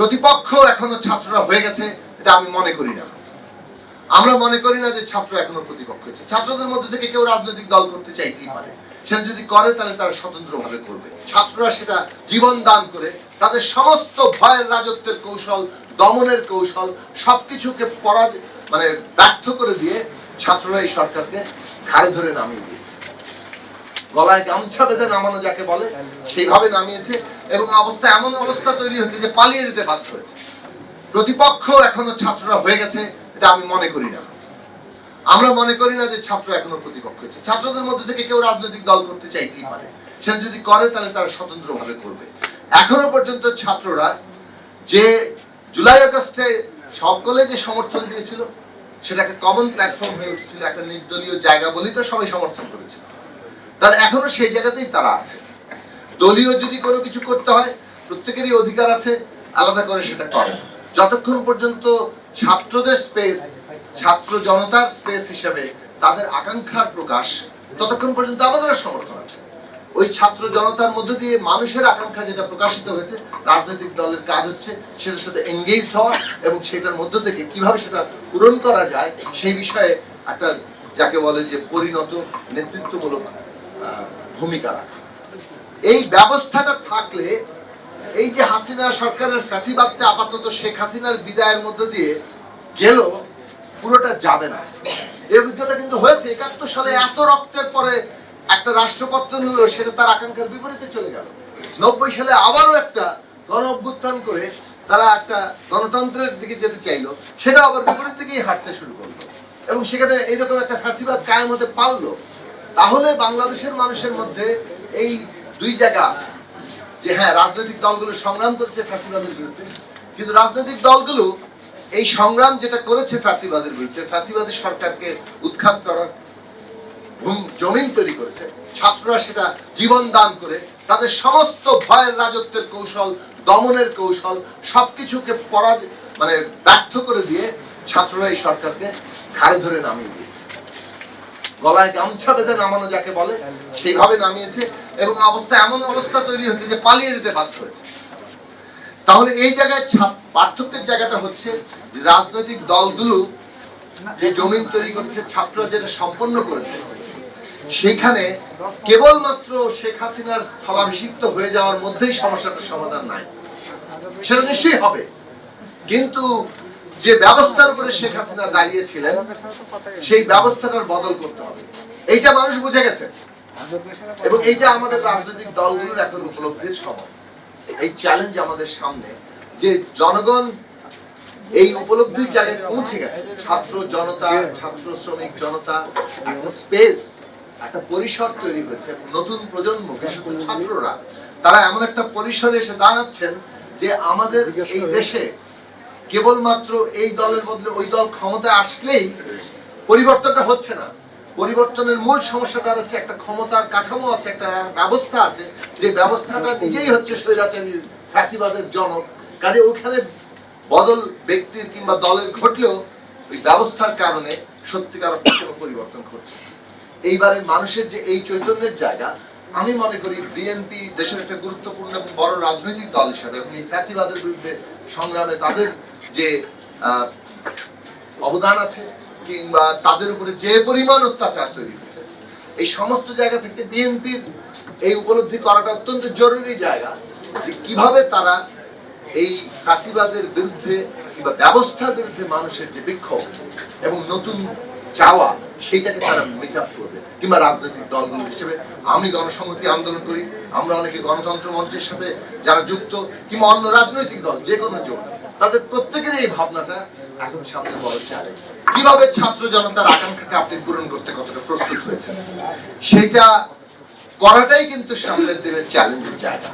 প্রতিপক্ষ এখনও ছাত্ররা হয়ে গেছে, এটা আমি মনে করি না। আমরা মনে করি না যে ছাত্র এখনও প্রতিপক্ষ হচ্ছে ছাত্রদের মধ্যে থেকে কেউ রাজনৈতিক দল করতে চাইতেই পারে। সেটা যদি করে, তাহলে তারা স্বতন্ত্রভাবে করবে। ছাত্ররা সেটা জীবন দান করে, তাদের সমস্ত ভয়ের রাজত্বের কৌশল, দমনের কৌশল, সবকিছুকে পরাজ মানে ব্যর্থ করে দিয়ে ছাত্ররা এই সরকারকে ঘাড়ে ধরে নামিয়ে দিয়েছে। গলায় গামছা বেঁধে নামানো যাকে বলে, সেইভাবে নামিয়েছে এবং অবস্থা এমন অবস্থা তৈরি হচ্ছে যে পালিয়ে যেতে বাধ্য হয়েছে। প্রতিপক্ষ এখনও ছাত্ররা হয়ে গেছে, এটা আমি মনে করি না। আমরা মনে করি না যে ছাত্র এখনও প্রতিপক্ষ হচ্ছে ছাত্রদের মধ্যে থেকে কেউ রাজনৈতিক দল করতে চাইতেই পারে। সেটা যদি করে, তাহলে তারা স্বতন্ত্রভাবে করবে। এখনও পর্যন্ত ছাত্ররা যে জুলাই আগস্টে সকলে যে সমর্থন দিয়েছিল, সেটা একটা কমন প্ল্যাটফর্ম হয়ে উঠেছিল, একটা নির্দলীয় জায়গা বলেই তো সবাই সমর্থন করেছিল। তাহলে এখনও সেই জায়গাতেই তারা আছে। দলীয় যদি কোনো কিছু করতে হয়, প্রত্যেকেরই অধিকার আছে, আলাদা করে সেটা করে। যতক্ষণ পর্যন্ত ছাত্রদের স্পেস ছাত্র জনতার স্পেস হিসেবে তাদের আকাঙ্ক্ষার প্রকাশ, ততক্ষণ পর্যন্ত আমাদেরও সমর্থন আছে। ওই ছাত্র জনতার মধ্য দিয়ে মানুষের আকাঙ্ক্ষা যেটা প্রকাশিত হয়েছে, রাজনৈতিক দলের কাজ হচ্ছে সেটার সাথে এঙ্গেজ হওয়া এবং সেটার মধ্য থেকে কীভাবে সেটা পূরণ করা যায় সেই বিষয়ে একটা, যাকে বলে যে পরিণত নেতৃত্বমূলক ভূমিকা রাখা। এই ব্যবস্থাটা থাকলে এই যে হাসিনা সরকারের ফ্যাসিবাদটা আপাতত শেখ হাসিনার বিদায়ের মধ্য দিয়ে গেল, পুরোটা যাবে না। এই অভিজ্ঞতা কিন্তু হয়েছে। একাত্তর সালে এত রক্তের পরে একটা রাষ্ট্রপত্তন হলো সেটা তার আকাঙ্ক্ষার বিপরীতে চলে গেল। নব্বই সালে আবারও একটা গণ অভ্যুত্থান করে তারা একটা গণতন্ত্রের দিকে যেতে চাইলো, সেটা আবার বিপরীত দিকেই হাঁটতে শুরু করল। এবং সেখানে এইরকম একটা ফ্যাসিবাদ কায়েম হতে পারল তাহলে বাংলাদেশের মানুষের মধ্যে এই দুই জায়গা আছে। যে হ্যাঁ রাজনৈতিক দলগুলো সংগ্রাম করেছে ফ্যাসিবাদের বিরুদ্ধে, কিন্তু রাজনৈতিক দলগুলো এই সংগ্রাম যেটা করেছে ফ্যাসিবাদের বিরুদ্ধে ফ্যাসিবাদের সরকারকে উৎখাত করার জমিন তৈরি করেছে, ছাত্ররা সেটা জীবন দান করে, তাদের সমস্ত ভয়ের রাজত্বের কৌশল, দমনের কৌশল, সবকিছুকে পরাজ মানে ব্যর্থ করে দিয়ে ছাত্ররা এই সরকারকে ঘাড়ে ধরে নামিয়ে দিয়েছে। গলায় গামছা বেঁধে নামানো যাকে বলে, সেইভাবে নামিয়েছে এবং অবস্থা এমন অবস্থা তৈরি হচ্ছে যে পালিয়ে যেতে বাধ্য হয়েছে। তাহলে এই জায়গায় পার্থক্যের জায়গাটা হচ্ছে যে রাজনৈতিক দলগুলো যে জমিন তৈরি করেছে ছাত্র যেটা সম্পন্ন করেছে, সেইখানে কেবলমাত্র শেখ হাসিনার স্থলাভিষিক্ত হয়ে যাওয়ার মধ্যেই সমস্যাটার সমাধান নাই। সেটা নিশ্চয়ই হবে। কিন্তু যে ব্যবস্থার উপরে শেখ হাসিনা দাঁড়িয়েছিলেন, সেই ব্যবস্থাটার বদল করতে হবে। এইটা মানুষ বুঝে গেছে। এবং এইটা আমাদের রাজনৈতিক দলগুলোর এখন উপলব্ধির সময়। এই চ্যালেঞ্জ আমাদের সামনে যে জনগণ এই উপলব্ধির জায়গায় পৌঁছে গেছে। ছাত্র জনতা, ছাত্র শ্রমিক জনতা, একটা স্পেস একটা পরিসর তৈরি হয়েছে। নতুন প্রজন্ম, বিশেষ ছাত্ররা, তারা এমন একটা পরিসরে এসে দাঁড়াচ্ছেন যে আমাদের এই দেশে কেবলমাত্র এই দলের বদলে ওই দল ক্ষমতায় আসলেই পরিবর্তনটা হচ্ছে না পরিবর্তনের মূল সমস্যাটা হচ্ছে একটা ক্ষমতার কাঠামো আছে, একটা ব্যবস্থা আছে, যে ব্যবস্থাটা নিজেই হচ্ছে স্বৈরাচারী, ফ্যাসিবাদের জনক কাজে ওখানে বদল ব্যক্তির কিংবা দলের ঘটলেও ওই ব্যবস্থার কারণে সত্যিকার পরিবর্তন ঘটছে। এইবারের মানুষের যে এই চৈতন্যের জায়গা, আমি মনে করি বিএনপি দেশের একটা গুরুত্বপূর্ণ এবং বড় রাজনৈতিক দল হিসাবে, এবং এই ফ্যাসিবাদের বিরুদ্ধে সংগ্রামে তাদের যে অবদান আছে কিংবা তাদের উপরে যে পরিমাণ অত্যাচার তৈরি হয়েছে, এই সমস্ত জায়গা থেকে বিএনপির এই উপলব্ধি করাটা অত্যন্ত জরুরি জায়গা যে কীভাবে তারা এই ফাঁসিবাদের বিরুদ্ধে কিংবা ব্যবস্থার বিরুদ্ধে মানুষের যে বিক্ষোভ এবং নতুন চাওয়া, সেইটাকে তারা মিট আপ করবে। কিংবা রাজনৈতিক দলগুলো হিসেবে আমি গণসংহতি আন্দোলন করি, আমরা অনেকে গণতন্ত্র মঞ্চের সাথে যারা যুক্ত, কিংবা অন্য রাজনৈতিক দল, যে কোনো জোট। তাদের প্রত্যেকের এই ভাবনাটা এখন সামনে বলা চ্যালেঞ্জ কীভাবে ছাত্র জনতার আকাঙ্ক্ষাকে আপনি পূরণ করতে কতটা প্রস্তুত হয়েছেন? সেটা করাটাই কিন্তু সামনের দিনের চ্যালেঞ্জের জায়গা।